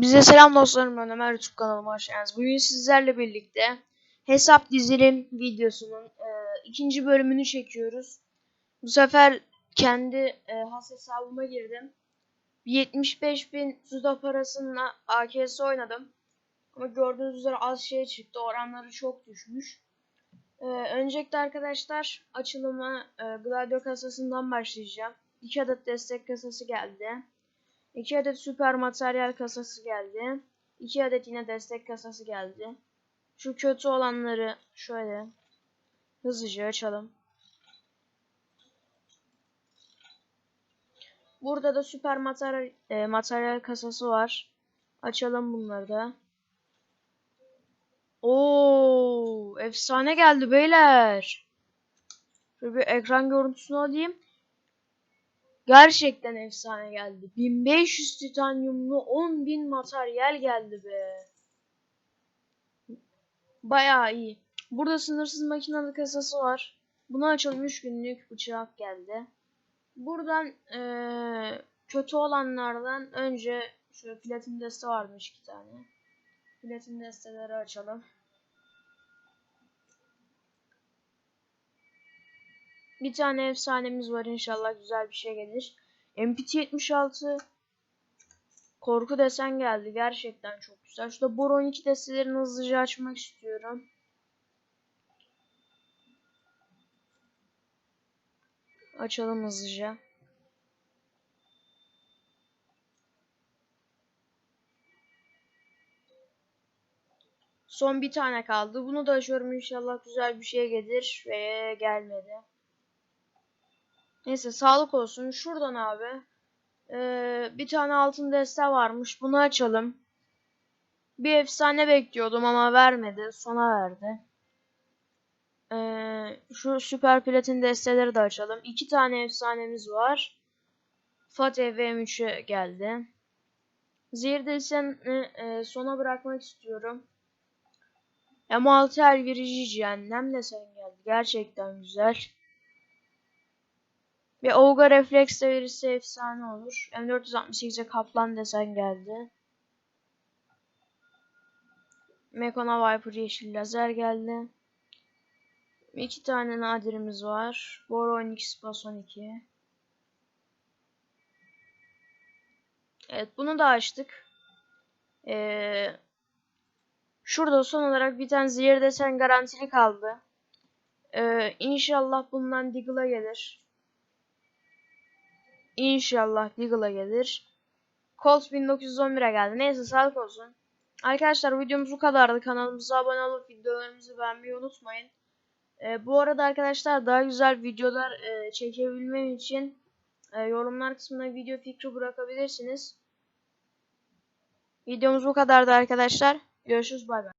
Bize selam dostlarım ben Ömer YouTube kanalıma hoş geldiniz. Bugün sizlerle birlikte hesap dizilim videosunun e, ikinci bölümünü çekiyoruz. Bu sefer kendi e, has hesabıma girdim. 75 bin suda parasıyla AKS oynadım. Ama gördüğünüz üzere az şey çıktı. Oranları çok düşmüş. E, öncelikle arkadaşlar açılıma e, Gladio kasasından başlayacağım. 2 adet destek kasası geldi. 2 adet süper materyal kasası geldi. 2 adet yine destek kasası geldi. Şu kötü olanları şöyle hızlıca açalım. Burada da süper materyal, e, materyal kasası var. Açalım bunları da. Oo, efsane geldi beyler. Şöyle bir ekran görüntüsünü alayım. Gerçekten efsane geldi. 1500 titanyumlu 10.000 materyal geldi be. Bayağı iyi. Burada sınırsız makinalı kasası var. Bunu açalım 3 günlük bıçak geldi. Buradan ee, kötü olanlardan önce şöyle platin deste varmış iki tane. Platin desteleri açalım. Bir tane efsanemiz var inşallah güzel bir şey gelir. MPT 76 korku desen geldi. Gerçekten çok güzel. Şurada Bor 12 destelerini hızlıca açmak istiyorum. Açalım hızlıca. Son bir tane kaldı. Bunu da açıyorum inşallah güzel bir şey gelir ve gelmedi. Neyse sağlık olsun. Şuradan abi. Ee, bir tane altın deste varmış. Bunu açalım. Bir efsane bekliyordum ama vermedi. Sona verdi. Ee, şu süper platin desteleri de açalım. İki tane efsanemiz var. Fatih VM3'e geldi. Zehir deseni e, sona bırakmak istiyorum. M6 el verici cehennem desen geldi. Gerçekten güzel. Ve Olga refleks de verirse efsane olur. M468'e kaplan desen geldi. Mekona Viper yeşil lazer geldi. İki tane nadirimiz var. Boro 12 Spas 12. Evet bunu da açtık. Ee, şurada son olarak bir tane zehir desen garantili kaldı. Ee, inşallah bundan Deagle'a gelir. İnşallah Deagle'a gelir. Colt 1911'e geldi. Neyse sağlık olsun. Arkadaşlar videomuz bu kadardı. Kanalımıza abone olup videolarımızı beğenmeyi unutmayın. Ee, bu arada arkadaşlar daha güzel videolar e, çekebilmem için e, yorumlar kısmına video fikri bırakabilirsiniz. Videomuz bu kadardı arkadaşlar. Görüşürüz bay bay.